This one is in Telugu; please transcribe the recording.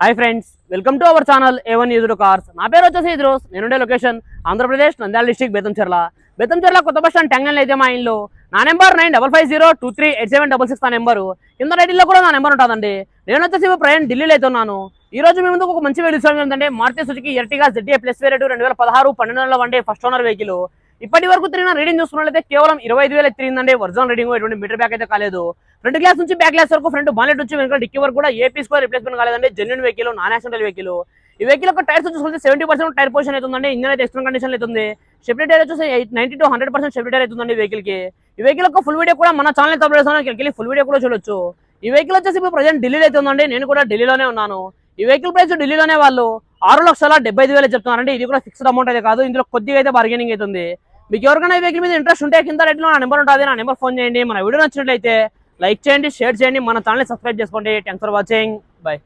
Hi friends welcome to our channel A one user cars నా పేరు వచ్చేసి ఇద్రోస్. నేనుండే లొకేషన్ ఆంధ్రప్రదేశ్ నంద్యాల డిస్టిక్ బెతంచెర్ల బెతంచెర్ల కొత్త బస్ స్టాండ్ టెంగన్ అయితే మా ఇంట్లో నా number nine double five zero two three eight seven double six నా నెంబరు కింద రైటిల్లో కూడా నా నెంబర్ ఉంటుందండి. నేను వచ్చేసి ప్రయాణం ఢిల్లీలో అయితే ఉన్నాను. ఈ రోజు మీ ముందుకు ఒక మంచి వీడియో ఏంటంటే Maruti Suzuki Ertiga ZA plus వేరే రెండు వేల పదహారు పన్నెండు వన్ ఫస్ట్ ఓనర్ వెహికల్ ఇప్పటి వరకు తిరిగిన రీడింగ్ చూసుకున్నట్లయితే కేవలం ఇరవై ఐదు వేలు తిరిగిందండి. ఒరిజినల్ రీడింగ్ ఎటువంటి మీటర్ బ్యాక్ అయితే కాలేదు. ఫ్రంట్ గ్లాస్ నుంచి బ్యాక్ గ్లాస్ వరకు ఫ్రంట్ బాలెట్ నుంచి వెనక డిక్కీ వరకు కూడా ఏ పీస్ కూడా రిప్లేస్మెంట్ కాలేదండి. Genuine vehicle non accidental vehicle ఈ వెహికల్ యొక్క టైర్స్ చూసుకుంటే సెవెంటీ పర్సెంట్ టైర్ పొజిషన్ అవుతుందండి ఇంజన్ అయితే ఎక్స్ట్రా కండిషన్ అవుతుంది స్టెప్లీ టైర్ వచ్చేసి ninety to hundred percent stepney tyre అవుతుందండి వెహికల్కి. ఈ వెహికల్ యొక్క ఫుల్ వీడియో కూడా మన ఛానల్ అప్లోడ్ చేస్తాను. ఇక్కడికి వెళ్ళి ఫుల్ వీడియో కూడా చూడొచ్చు. ఈ వెహికల్ వచ్చేసి ఇప్పుడు ప్రజెంట్ ఢిల్లీలో అయితే ఉందండి. నేను కూడా ఢిల్లీలోనే ఉన్నాను. ఈ వెహికల్ ప్రైస్ ఢిల్లీలోనే వాళ్ళు. ఆరు లక్షల డెబ్బై ఐదు వేలు చెప్తున్నారండి. ఇది కూడా ఫిక్స్డ్ అమౌంట్ అయితే కాదు. ఇందులో కొద్దిగా అయితే బార్గెనింగ్ అవుతుంది మీకు ఎవరికైనా వెహికల్ మీద ఇంట్రెస్ట్ ఉంటే కింద రేట్లో నా నెంబర్ ఉంటుంది. నా నెంబర్ ఫోన్ చేయండి. మన వీడియో నచ్చినట్లయితే లైక్ చేయండి షేర్ చేయండి. మన ఛానల్ సబ్స్క్రైబ్ చేసుకోండి. Thanks for watching bye